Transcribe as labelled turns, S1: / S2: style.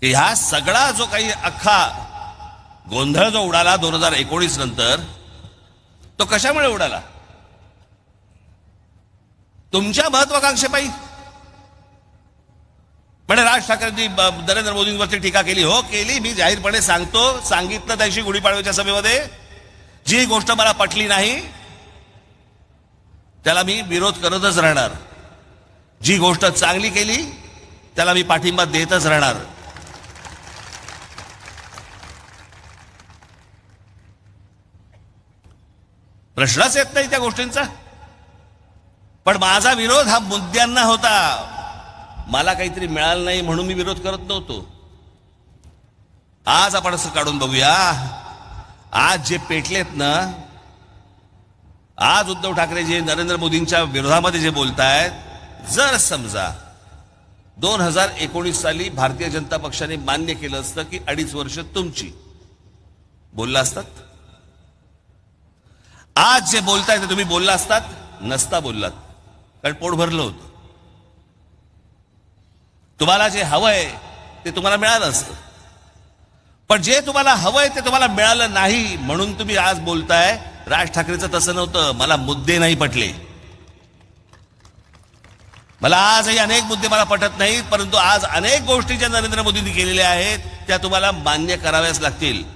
S1: की ह्या सगळा जो काही अख्खा गोंधळ जो उडाला दोन हजार एकोणीस नंतर तो कशामुळे उडाला? तुमच्या महत्वाकांक्षेपायी म्हणजे राज ठाकरेंनी ब- नरेंद्र मोदींवरती टीका केली. हो केली. मी जाहीरपणे सांगतो सांगितलं त्याशी गुढीपाडव्याच्या सभेमध्ये. जी गोष्ट मला पटली नाही त्याला मी विरोध करतच राहणार. जी गोष्ट चांगली केली त्याला मी पाठिंबा देतच राहणार. प्रश्नच येत नाही त्या गोष्टींचा. पण माझा विरोध हा मुद्द्यांना होता. मला काहीतरी मिळालं नाही म्हणून मी विरोध करत नव्हतो. आज आपण असं काढून बघूया. आज जे पेटलेत ना आज उद्धव ठाकरे जे नरेंद्र मोदींच्या विरोधामध्ये जे बोलतायत जर समजा दोन हजार एकोणीस साली भारतीय जनता पक्षाने मान्य केलं असतं की अडीच वर्ष तुमची. बोलला असतात? आज जे बोलताय ते तुम्ही बोलला असतात नसता बोललात. कारण पोट भरलं होतं. तुम्हाला जे हवंय ते तुम्हाला मिळालं असतं. पण जे तुम्हाला हवंय ते तुम्हाला मिळालं नाही म्हणून तुम्ही आज बोलताय राज ठाकरेचं तसं नव्हतं मला मुद्दे नाही पटले. मला आजही अनेक मुद्दे मला पटत नाहीत परंतु आज अनेक गोष्टी ज्या नरेंद्र मोदींनी केलेल्या आहेत त्या तुम्हाला मान्य कराव्याच लागतील.